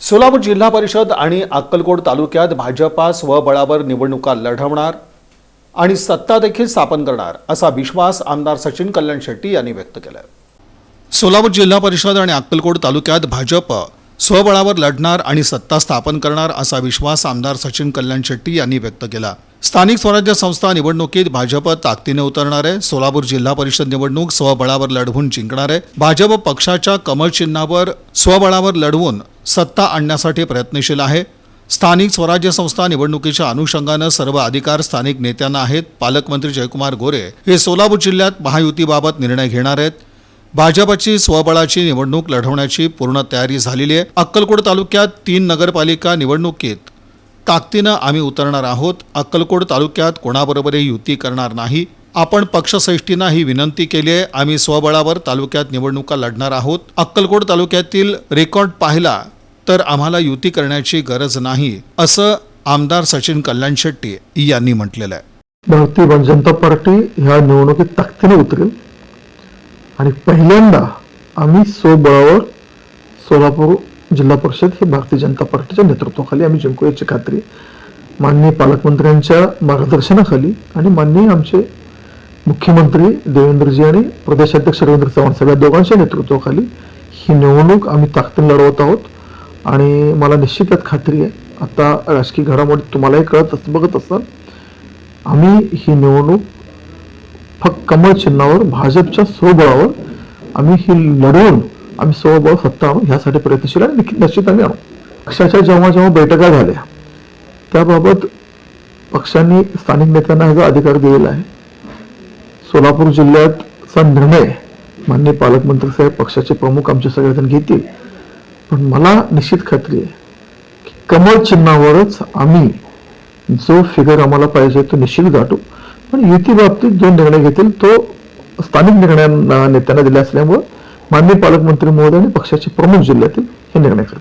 सोलापूर जिल्हा परिषद आणि अक्कलकोट तालुक्यात भाजपा स्वबळावर निवडणुका लढवणार आणि सत्ता देखील स्थापन करणार असा विश्वास आमदार सचिन कल्याण शेट्टी यांनी व्यक्त केला सोलापूर जिल्हा परिषद आणि अक्कलकोट तालुक्यात भाजप स्वबळावर लढणार आणि सत्ता स्थापन करणार असा विश्वास आमदार सचिन कल्याण शेट्टी यांनी व्यक्त केला. स्थानिक स्वराज्य संस्था निवडणुकीत भाजप ताकदीने उतरणार आहे. सोलापूर जिल्हा परिषद निवडणूक स्वबळावर लढवून जिंकणार आहे. भाजप पक्षाच्या कमळ चिन्हावर स्वबळावर लढवून सत्ता आणण्यासाठी प्रयत्नशील आहे. स्थानिक स्वराज्य संस्था निवडणुकीच्या अनुषंगानं सर्व अधिकार स्थानिक नेत्यांना आहेत. पालकमंत्री जयकुमार गोरे हे सोलापूर जिल्ह्यात महायुतीबाबत निर्णय घेणार आहेत. भाजपची स्वबळाची निवडणूक लढवण्याची पूर्ण तयारी झालेली आहे. अक्कलकोट तालुक्यात तीन नगरपालिका निवडणुकीत ताकदीनं आम्ही उतरणार आहोत. अक्कलकोट तालुक्यात कोणाबरोबरही युती करणार नाही. आपण पक्षश्रेष्ठींना ही विनंती केली आहे. आम्ही स्वबळावर तालुक्यात निवडणुका लढणार आहोत. अक्कलकोट तालुक्यातील रेकॉर्ड पाहिला तर आम्हाला युती करण्याची गरज नाही असं आमदार सचिन कल्याण शेट्टी यांनी म्हटलेलं आहे. भारतीय जनता पार्टी ह्या निवडणुकीत ताकदीने उतरेल. आणि पहिल्यांदा आम्ही स्वबळावर सोलापूर जिल्हा परिषद ही भारतीय जनता पार्टीच्या नेतृत्वाखाली आम्ही जिंकू याची खात्री. माननीय पालकमंत्र्यांच्या मार्गदर्शनाखाली आणि माननीय आमचे मुख्यमंत्री देवेंद्रजी आणि प्रदेशाध्यक्ष रवींद्र चव्हाण सगळ्या दोघांच्या नेतृत्वाखाली ही निवडणूक आम्ही ताकदीने लढवत आहोत. आणि मला निश्चित यात खात्री आहे आता राजकीय घडामोडी तुम्हालाही कळत अस बघत असाल. आम्ही ही निवडणूक फक्त कमळ चिन्हावर भाजपच्या स्वबळावर आम्ही ही लढवून आम्ही स्वबळ सत्ता आणू ह्यासाठी प्रयत्नशील आणि निश्चित निश्चित आम्ही आणू. पक्षाच्या जेव्हा जेव्हा बैठका झाल्या त्याबाबत पक्षांनी स्थानिक नेत्यांना ह्याचा अधिकार दिलेला आहे सोलापूर जिल्ह्याचा निर्णय माननीय पालकमंत्री साहेब पक्षाचे प्रमुख आमचे सगळेजण घेतील. पण मला निश्चित खात्री आहे की कमळ चिन्हावरच आम्ही जो फिगर आम्हाला पाहिजे तो निश्चित गाठू. पण युती बाबतीत जो निर्णय घेतील तो स्थानिक निर्णय नेत्यांना दिला असल्यामुळं माननीय पालकमंत्री महोदय आणि पक्षाचे प्रमुख जिल्ह्यातील हे निर्णय करतील